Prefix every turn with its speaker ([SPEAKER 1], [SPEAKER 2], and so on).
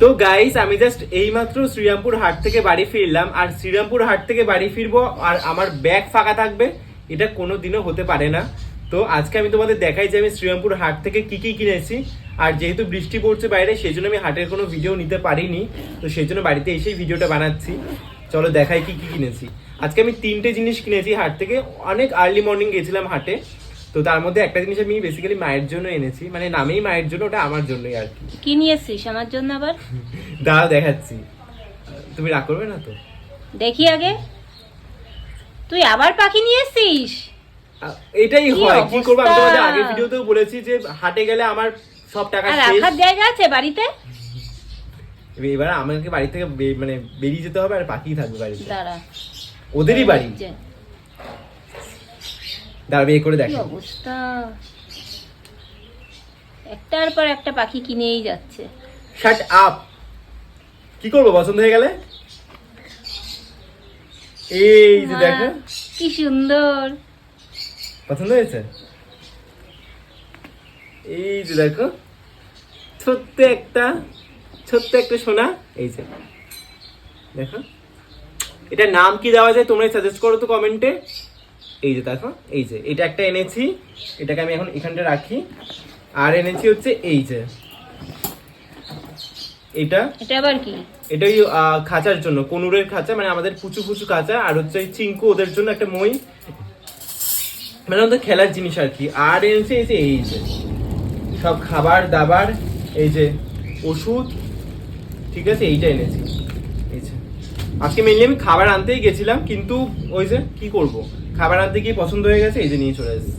[SPEAKER 1] তো গাইস আমি জাস্ট এইমাত্র শ্রীরামপুর হাট থেকে বাড়ি ফিরলাম, আর শ্রীরামপুর হাট থেকে বাড়ি ফিরবো, আর আমার ব্যাগ ফাঁকা থাকবে, এটা কোনো দিনও হতে পারে না। তো আজকে আমি তোমাদের দেখাই যে আমি শ্রীরামপুর হাট থেকে কি কি কিনেছি, আর যেহেতু বৃষ্টি পড়ছে বাইরে সেই জন্য আমি হাটের কোনো ভিডিও নিতে পারিনি, তো সেই জন্য বাড়িতে এসেই ভিডিওটা বানাচ্ছি। চলো দেখাই কি কি কিনেছি। আজকে আমি তিনটে জিনিস কিনেছি হাট থেকে। অনেক আর্লি মর্নিং গেছিলাম হাটে তো তার মধ্যে একটা জিনিস আমি বেসিক্যালি মায়ের জন্য এনেছি মানে নামেই মায়ের জন্য ওটা আমার জন্যই আর কি।
[SPEAKER 2] কি নিয়েছিস আমার জন্য আবার?
[SPEAKER 1] দাঁড়াও দেখাচ্ছি। তুমি রাগ করবে না তো?
[SPEAKER 2] দেখি আগে। তুই আবার পাখি নিয়েছিস
[SPEAKER 1] আ, এটাই হয় কি করব? আমি তোমাদের? আগের ভিডিওতেও বলেছি যে হাটে গেলে আমার সব টাকা শেষ।
[SPEAKER 2] রাখার জায়গা আছে বাড়িতে?
[SPEAKER 1] এবার আমাকে বাড়ি থেকে মানে বেরিয়ে যেতে হবে আর পাখি থাকবে বাড়িতে।
[SPEAKER 2] দাঁড়া।
[SPEAKER 1] ওদেরই বাড়ি। দাঁড়াবে করে
[SPEAKER 2] কি
[SPEAKER 1] দেখো
[SPEAKER 2] অবস্থা? একটার পর একটা পাখি কিনেই যাচ্ছে।
[SPEAKER 1] শাট আপ কি করব পছন্দ হয়ে গেলে? এই যে দেখো।
[SPEAKER 2] কি সুন্দর।
[SPEAKER 1] পছন্দ হয়েছে? এই যে দেখো। ছোট্ট একটা ছোট্ট একটা সোনা। এই যে। দেখো। এটা নাম কি দেওয়া যায় তোমরা সাজেস্ট করো তো কমেন্টে এই যে দেখো এই যে। এটা একটা এনেছি এটাকে আমি এখন এখানটা রাখি। আর এনেছি হচ্ছে এই যে। এটা?
[SPEAKER 2] এটা আবার কি?
[SPEAKER 1] এটা ওই খাঁচার জন্য কনুরের খাঁচা মানে আমাদের পুচু পুচু খাঁচা আর হচ্ছে ওই চিঙ্কু ওদের জন্য একটা মই। মানে ওদের খেলার জিনিস আর কি। আর এনেছে এই যে এই যে। সব খাবার দাবার এই যে ওষুধ ঠিক আছে এইটা এনেছি। আজকে মেনলি আমি খাবার আনতেই গেছিলাম, কিন্তু ওই যে কি করব? খাবার আনতে গিয়ে পছন্দ হয়ে গেছে, এই যে নিয়ে চলে এসেছি।